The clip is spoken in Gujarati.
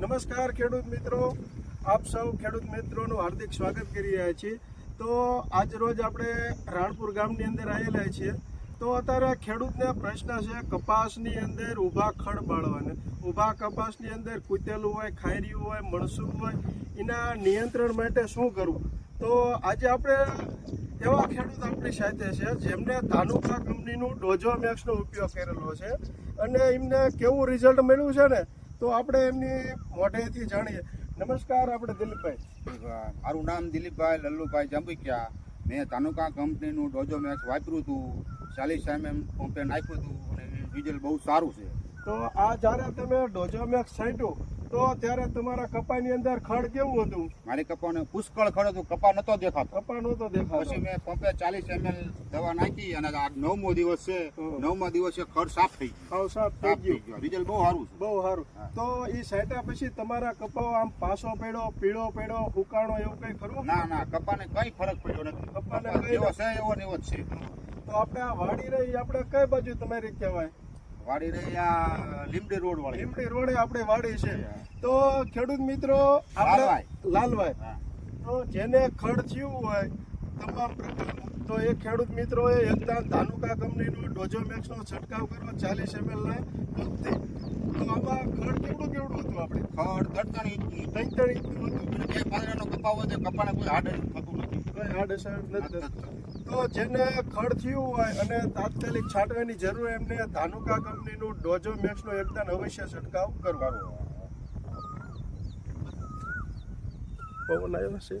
નમસ્કાર ખેડૂત મિત્રો. આપ સૌ ખેડૂત મિત્રોનું હાર્દિક સ્વાગત કરી રહ્યા છીએ. તો આજ રોજ આપણે રાણપુર ગામની અંદર આવેલા છીએ. તો અત્યારે ખેડૂતને પ્રશ્ન છે કપાસની અંદર ઊભા ખડ બાળવાને. ઊભા કપાસની અંદર કૂતેલું હોય, ખાયરિયું હોય મણસું હોય, એના નિયંત્રણ માટે શું કરવું? તો આજે આપણે એવા ખેડૂત આપણી સાથે છે જેમને ધાનુકા કંપનીનું ડોજો મેક્સનો ઉપયોગ કરેલો છે. અને એમને કેવું રિઝલ્ટ મળ્યું છે ને? તો આપણે એમની મોઢેથી જાણીએ. નમસ્કાર આપણે દિલીપભાઈ. મારું નામ દિલીપભાઈ લલ્લુભાઈ જાંબુકિયા. મેં તાનુકા કંપનીનું ડોજો મેક્સ વાપર્યું હતું. ચાલીસ એમએમ પંપે નાખ્યું હતું અને ડીઝલ બહુ સારું છે. તો આ જ્યારે તમે ડોજો મેક્સ છાંટ્યું તો ત્યારે તમારા કપાની અંદર ખડ કેવું હતું? મારી કપાને પુષ્કળ ખડ હતું. કપા નતો દેખાતો. કપા પછી દેખાતો. મેં પંપે ચાલીસ એમએલ દવા નાખી અને આ નવમો દિવસ છે નવમો દિવસ દિવસે ખડ સાફ થઈ ગયો. સાફ થઈ ગયો. ડીઝલ બહુ સારું છે. બહુ સારું. તો એ સાઈટા પછી તમારા કપાઓ આમ પાસો પડ્યો પીળો પડ્યો ફૂકાણો એવું કઈ ખરું? ના ના કપાને કઈ ફરક પડ્યો નથી. કપાને કપા જેવો છે એવો ને એવો જ છે. તો આપણે આ વાડી રહી આપણે કઈ બાજુ તમારી કહેવાય? વાડી લીમડી રોડ વાળી. લીમડી રોડે આપણે વાડી છે. તો ખેડૂત મિત્રો આપણે લાલભાઈ. તો જેને ખડ થયું હોય તમામ તો એ ખેડૂત મિત્રોએ એકદમ ધાનુકા કંપનીનો ડોજો મેક્સનો છંટકાવ કરવો ચાલીસ એમએલના તો આમાં ખડ કેવડું કેવડું હતું આપણે? ખડ તડતણ ઇંચની. ત્રણ ત્રણ ઇંચનું હતું. બે પાંદડાનો કપા હોય તો કપાને કોઈ હાડ થતું નથી. કઈ આડઅસર નથી થતી. તો જેને ખડ થયું હોય અને તાત્કાલિક છાંટવાની જરૂર એમને ધાનુકા કંપનીનું ડોજો મેક્સનો એકદમ અવશ્ય છંટકાવ કરવાનો. પવન આવ્યો છે